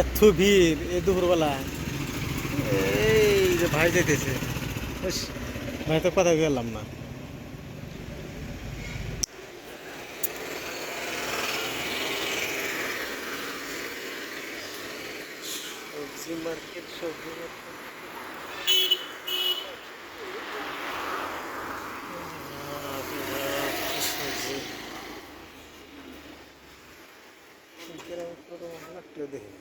এত ভিড়, এ দুপুরবেলা। এই যে ভাই যাইতেছে। ভাই তো কথা গেলাম না। মার্কেট, সবজি গ্রাম পুরো লাগল দেখি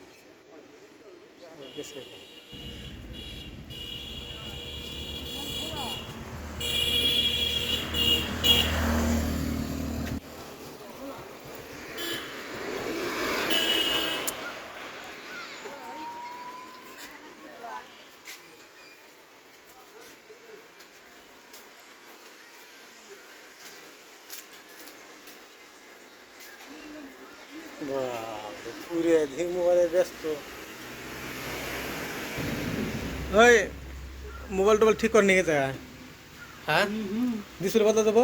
বাপরে, পুরে মোবাইলে ব্যস্ত। ওই মোবাইল টোবাইল ঠিক করে নিয়ে গেছে হ্যাঁ? ডিসপ্লে কত দেবো?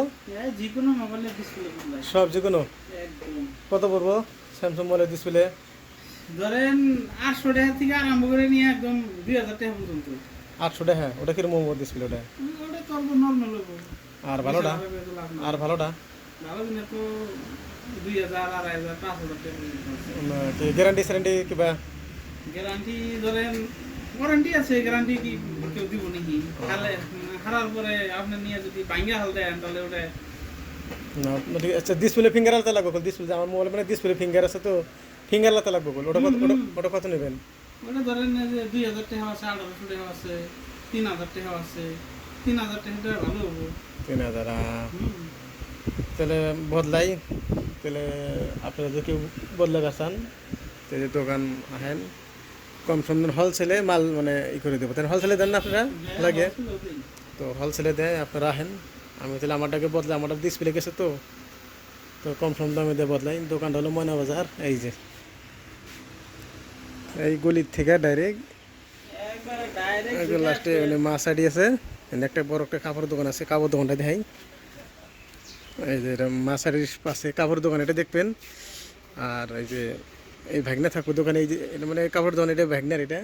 যে কোনো মোবাইলের ডিসপ্লে সব যে কোনো কত পড়ব? স্যামসাং মোবাইলের ডিসপ্লে ধরেন আটশো টাকা থেকে আরম্ভ করে নিয়ে একদম দুই হাজার টাকা পর্যন্ত। আটশো টাকা হ্যাঁ। ওটা কীরকম ডিসপ্লে ওটা? ওটা করব নর্মাল আর ভালোটা? আর আর ভালোটা? ভালো দিনে তো দুই হাজার আড়াই হাজার পাঁচ হাজার টাকা গ্যারান্টি স্যারান্টি কিবা? গ্যারান্টি ধরেন ওয়ারেন্টি আছে গ্যারান্টি কি কেউ দিব নাকি? হালে হারার পরে আপনি নিয়ে যদি ভাঙ্গা হাল দেন তাহলে ওটা আচ্ছা ডিসপ্লে ফিঙ্গার আলাদা লাগবে ডিসপ্লে আমার মোবাইল মানে ডিসপ্লে ফিঙ্গার আছে তো ফিঙ্গার আলাদা লাগবে ওটা কত ওটা- কত নেবেন? ওটা ধরেন যে দুই হাজার টাকা আছে আঠারোশো টাকা আছে তিন হাজার টাকা আছে তিন হাজার টাকা ভালো হব। তিন হাজার তাহলে বদলাই তাহলে আপনারা যদি কেউ বদলাবে চান তাহলে দোকান আহেন। কম সুন্দর হলসেলে মাল মানে ই করে দেবো। তাহলে হলসেলে দেন না আপনারা? লাগে। তো হলসেলে দেয় আপনারা আহেন আমি তাহলে আমারটাকে বদলাই, আমারটা ডিসপ্লে গেছে তো। তো কম সম দামে দিয়ে বদলাই। দোকানটা হলো ময়না বাজার এই যে। এই গলির থেকে ডাইরেক্ট লাস্টে মানে মাছ আড়ি আছে একটা বড় একটা কাপড়ের দোকান আছে কাপড় দোকানটা দেখাই। এই যে এটা মাছারির পাশে কাপড় দোকান, এটা দেখবেন। আর এই যে ভ্যাগনা থাকুর দোকানে, এই যে মানে কাপড় দোকান, এটা ভ্যাগনার এটা।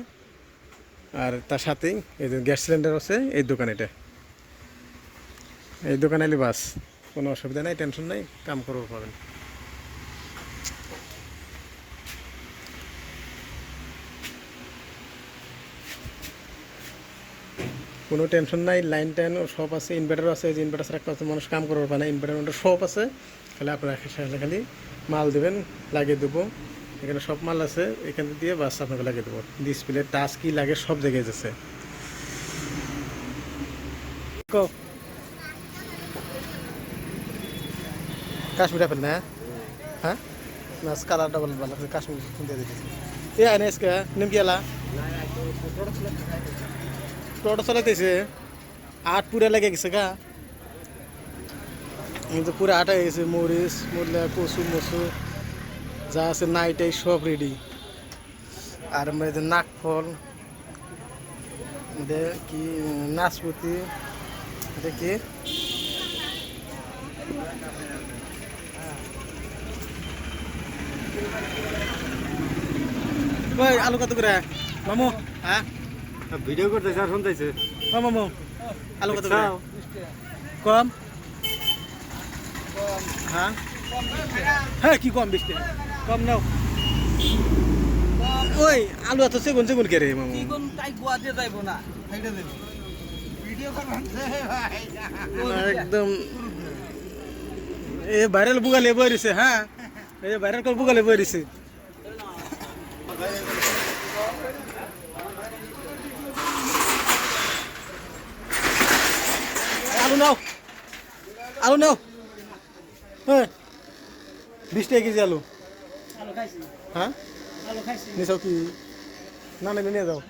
আর তার সাথেই এই যে গ্যাস সিলিন্ডার আছে, এই দোকান এটা। এই দোকানে এলে বাস, কোনো অসুবিধা নাই, টেনশন নাই, কাম করব পাবেন। কোনো টেনশন নাই, লাইন টাইন সব আছে ইনভার্টার আছে যে ইনভার্টার ছাড়া কত মানুষ কাম করবে না, ইনভার্টার সব আছে, খালি আপনারা খালি মাল দেবেন, লাগিয়ে দেবো। এখানে সব মাল আছে, এখান দিয়ে বাস আপনাকে লাগিয়ে দেবো। ডিসপ্লে টাচ কি লাগে, সব জায়গায় আছে কাশ্মীর আপেল না? হ্যাঁ? না কালারটা বলে ভালো কাশ্মীর এ আইনে এসকে নিমকি টোটো চালাইতেছে আট পুরা লেগে গেছে গা। কিন্তু পুরো আটা হয়ে গেছে, মরিচ মরলা কচু মসু যা আছে নাইটাই সব রেডি আর যে নাকফল কি নাশপাতি এটা কি? ওই আলু কত করে? মামু হ্যাঁ? ভিডিও করতেছে আর শুনতেছে। ও মামু আলু কত করে? কম? হ্যাঁ? হ্যাঁ কি কম বিশ টাকা কম নাও। ওই আলু এত সেগুন সেগুন কে রে মামু তাই গোয়া দিয়ে যাইবো না ভিডিও না, একদম। এ ভাইরাল বুগালে বইরিছে হ্যাঁ এই ভাইরাল কল বুগালে বইরিছে আলু নাও। আলু নাও। হ্যাঁ। বিশ টাকা কেজি আলু। হ্যাঁ? নিছাও কি? না নেবে নিয়ে যাও।